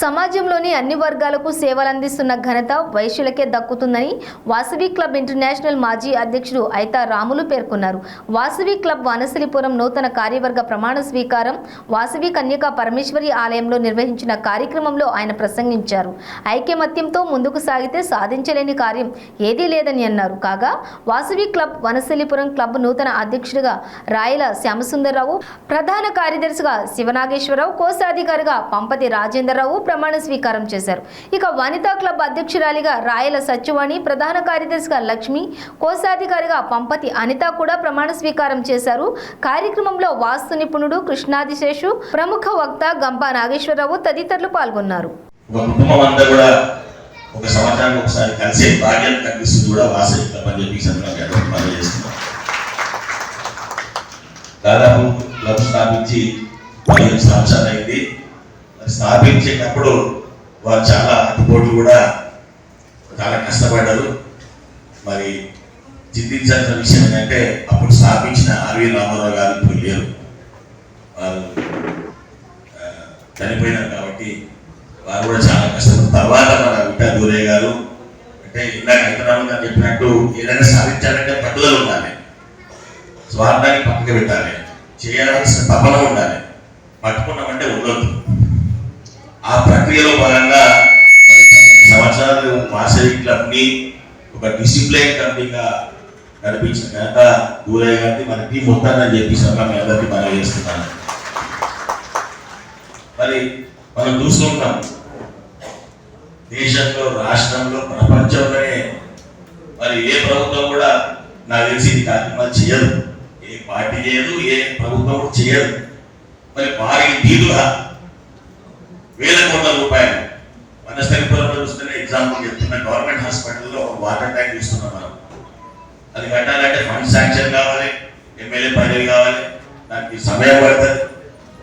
సమాజంలోని అన్ని వర్గాలకు సేవలందిస్తున్న ఘనత వైశ్యులకే దక్కుతుందని వాసవి క్లబ్ ఇంటర్నేషనల్ మాజీ అధ్యక్షుడు ఐతా రాములు పేర్కొన్నారు. వాసవి క్లబ్ వానసలిపురం నూతన కార్యవర్గ ప్రమాణ స్వీకారం వాసవి కన్యకా పరమేశ్వరి ఆలయంలో నిర్వహించిన కార్యక్రమంలో ఆయన ప్రసంగించారు. ఐకమత్యంతో ముందుకు సాగితే సాధించలేని కార్యం ఏదీ లేదని అన్నారు. కాగా వాసవి క్లబ్ వనసలిపురం క్లబ్ నూతన అధ్యక్షుడిగా రాయల శ్యామసుందర్రావు ప్రధాన కార్యదర్శిగా శివనాగేశ్వరరావు కోశాధికారిగా పంపతి రాజేంద్రరావు ప్రమాణ స్వీకారం చేశారు. ఇక వనితా క్లబ్ అధ్యక్షురాలిగా రాయల సత్యవాణి ప్రధాన కార్యదర్శిగా లక్ష్మి కోశాధికారిగా పంపతి అనిత కూడా ప్రమాణ స్వీకారం చేశారు. కార్యక్రమంలో వాస్తు నిపుణుడు కృష్ణాదిశేషు ప్రముఖ వక్త గంపా నాగేశ్వరరావు తదితరులు పాల్గొన్నారు. ఒక కుటుంబం అంతా కూడా ఒక సంవత్సరానికి ఒకసారి కలిసే భాగ్యం కనిపిస్తుంది కూడా వాసవి క్లబ్ అని చెప్పి ఈ సందర్భంగా చేస్తున్నాం. దాదాపు క్లబ్ స్థాపించి పదిహేను సంవత్సరాలు అయింది స్థాపించేటప్పుడు వారు చాలా అడ్డుపోట్లు కూడా చాలా కష్టపడ్డారు. మరి చింతించాల్సిన విషయం ఏంటంటే అప్పుడు స్థాపించిన ఆర్వి రామారావు గారు ఇప్పుడు లేరు. వారు చనిపోయినారు కాబట్టి వారు కూడా చాలా కష్టపడ్డారు. తర్వాత మన విట్టా దూరే గారు అంటే ఇందాక హైదరాబాద్ గారు చెప్పినట్టు ఏదైనా సాధించాలంటే పట్టుదల ఉండాలి. స్వార్థాన్ని పక్కన పెట్టాలి. చేయాల్సిన తపన ఉండాలి. పట్టుకున్నామంటే ఉండొద్దు. ఆ ప్రక్రియలో భాగంగా మరి పన్నెండు సంవత్సరాలు వాసవి క్లబ్ని ఒక డిసిప్లైన్ కంపెనీగా నడిపించిన ఘనత దూరయ్య గారిని మన టీం మొత్తాన్ని అని చెప్పి సభ మీ అందరికీ మనం చేస్తున్నాను. మరి మనం చూస్తుంటాం దేశంలో రాష్ట్రంలో ప్రపంచంలోనే మరి ఏ ప్రభుత్వం కూడా నాకు తెలిసి ఇది కార్యక్రమాలు చేయదు. ఏ పార్టీ చేయదు ఏ ప్రభుత్వం కూడా చేయదు. మరి వారికి దీదుగా వేల కోట్ల రూపాయలు. మన వనస్థలిపురంలో చూస్తున్న ఎగ్జాంపుల్ చెప్తున్న గవర్నమెంట్ హాస్పిటల్లో ఒక వాటర్ ట్యాంక్ చూస్తున్నాం మనం. అది కట్టాలంటే ఫండ్ శాంక్షన్ కావాలి ఎమ్మెల్యే పదవి కావాలి దానికి సమయం పడుతుంది.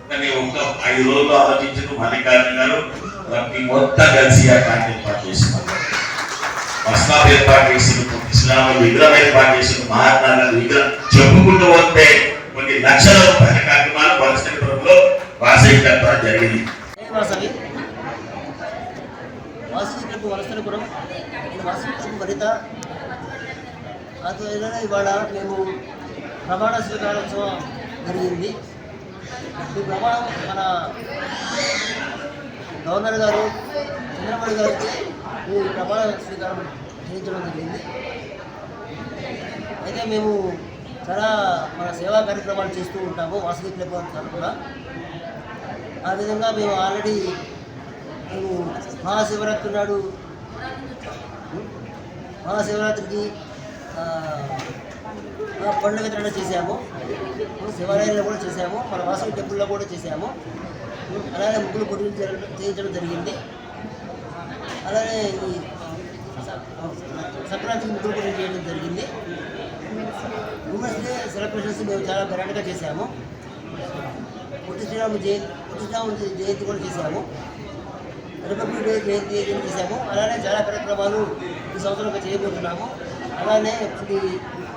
కానీ ఒక ఐదు రోజులు ఆలోచించిన మల్లికార్జున గారు వారికి మొత్తం కలిసి ఆ ట్యాంక్ ఏర్పాటు చేసినారు మస్లాబ్ ఏర్పాటు చేసి ఇస్లాం విగ్రహం ఏర్పాటు చేసి మహాత్మా గాంధీ విగ్రహం చెప్పుకుంటూ వస్తే కొన్ని లక్షల రూపాయల కార్యక్రమాలు వనస్థలిపురంలో వాసవి జరిగింది. ఏ వాసవి వాసవి క్లబ్ నేను వాసవి భరిత వనిత. ఆధ్వర్యంలో ఇవాళ మేము ప్రమాణ స్వీకారోత్సవం జరిగింది. ఈ ప్రమాణం మన గవర్నర్ గారు చంద్రబాబు గారికి ఈ ప్రమాణ స్వీకారం చేయించడం జరిగింది. అయితే మేము చాలా మన సేవా కార్యక్రమాలు చేస్తూ ఉంటాము వాసుకి క్లబ్ తరఫున. ఆ విధంగా మేము ఆల్రెడీ మేము మహాశివరాత్రి నాడు మహాశివరాత్రికి పండుగ వితరణ చేశాము. శివాలయంలో కూడా చేశాము. మన వాసవి టెంపుల్లో కూడా చేశాము. అలాగే ముగ్గులు పొడుగులు చేయించడం జరిగింది. అలాగే ఈ సంక్రాంతికి ముగ్గులు పొడుగులు చేయడం జరిగింది. ఉమెన్స్ డే సెలబ్రేషన్స్ మేము చాలా గ్రాండ్గా చేశాము. పొట్టి శ్రీరామ జయంతి పొట్టి శ్రీరామ జయంతి కూడా చేశాము. రిపబ్లిక్ డే జయంతి కూడా చేశాము. అలానే చాలా కార్యక్రమాలు ఈ సంవత్సరంగా చేయబోతున్నాము. అలానే కొన్ని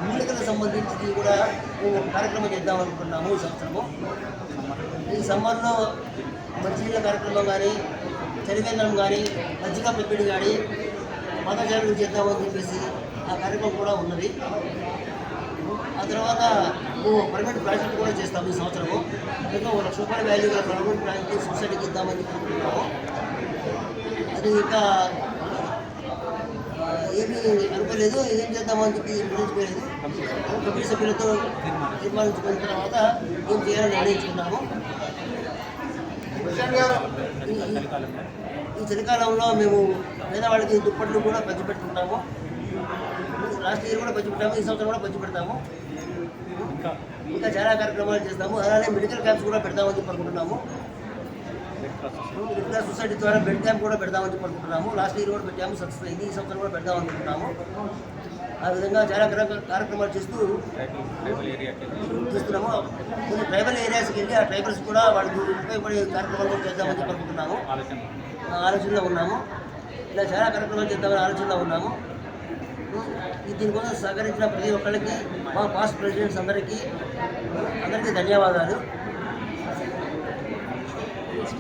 మూలికలకు సంబంధించి కూడా మేము కార్యక్రమం చేద్దాం అనుకుంటున్నాము ఈ సంవత్సరము. ఈ సమ్మర్లో మంచినీళ్ళ కార్యక్రమం కానీ చలివేంద్రం కానీ మజ్జిగ పెప్పిడి కానీ పాదచారులు చేద్దామని చెప్పేసి ఆ కార్యక్రమం కూడా ఉన్నది. ఆ తర్వాత మేము పర్మనెంట్ ప్రాజెక్ట్ కూడా చేస్తాము ఈ సంవత్సరము. ఇంకా ఒక లక్ష రూపాయల వాల్యూ గల పర్మనెంట్ ప్రాజెక్ట్ సొసైటీకి ఇద్దామని అనుకుంటున్నాము. అది ఇంకా ఏమీ అనుకోలేదు. ఏం చేద్దామని చెప్పి నిర్ణయించుకోలేదు. కమిటీ సభ్యులతో తీర్మానించుకున్న తర్వాత ఏం చేయాలని నిర్ణయించుకున్నాము. ఈ- చలికాలంలో మేము పేదవాళ్ళకి దుప్పట్లు కూడా పంచిపెట్టుకుంటాము. లాస్ట్ ఇయర్ కూడా పంచిపెట్టాము ఈ సంవత్సరం కూడా పంచిపెడతాము ఇంకా? చాలా కార్యక్రమాలు చేస్తాము. అలానే మెడికల్ క్యాంప్స్ కూడా పెడతామని చెప్పి అనుకుంటున్నాము. రెడ్ క్రాస్ సొసైటీ ద్వారా బెడ్ క్యాంప్ కూడా పెడదామని చెప్పి అనుకుంటున్నాము. లాస్ట్ ఇయర్ కూడా పెట్టాము. సక్సెస్ అయింది. ఈ సంవత్సరం కూడా పెడదాం అనుకుంటున్నాము. ఆ విధంగా చాలా కార్య- కార్యక్రమాలు చేస్తూ చేస్తున్నాము. కొన్ని ట్రైబల్ ఏరియాస్కి వెళ్ళి ఆ ట్రైబల్స్ కూడా వాళ్ళకి ఉపయోగపడే కార్యక్రమాలు కూడా చేద్దామని చెప్పి అనుకుంటున్నాము. ఆలోచనలో ఉన్నాము. ఇలా చాలా కార్యక్రమాలు చేద్దామని ఆలోచనలో ఉన్నాము. దీనికోసం సహకరించిన ప్రతి ఒక్కరికి మా పాస్ట్ ప్రెసిడెంట్స్ అందరికీ అందరికీ ధన్యవాదాలు.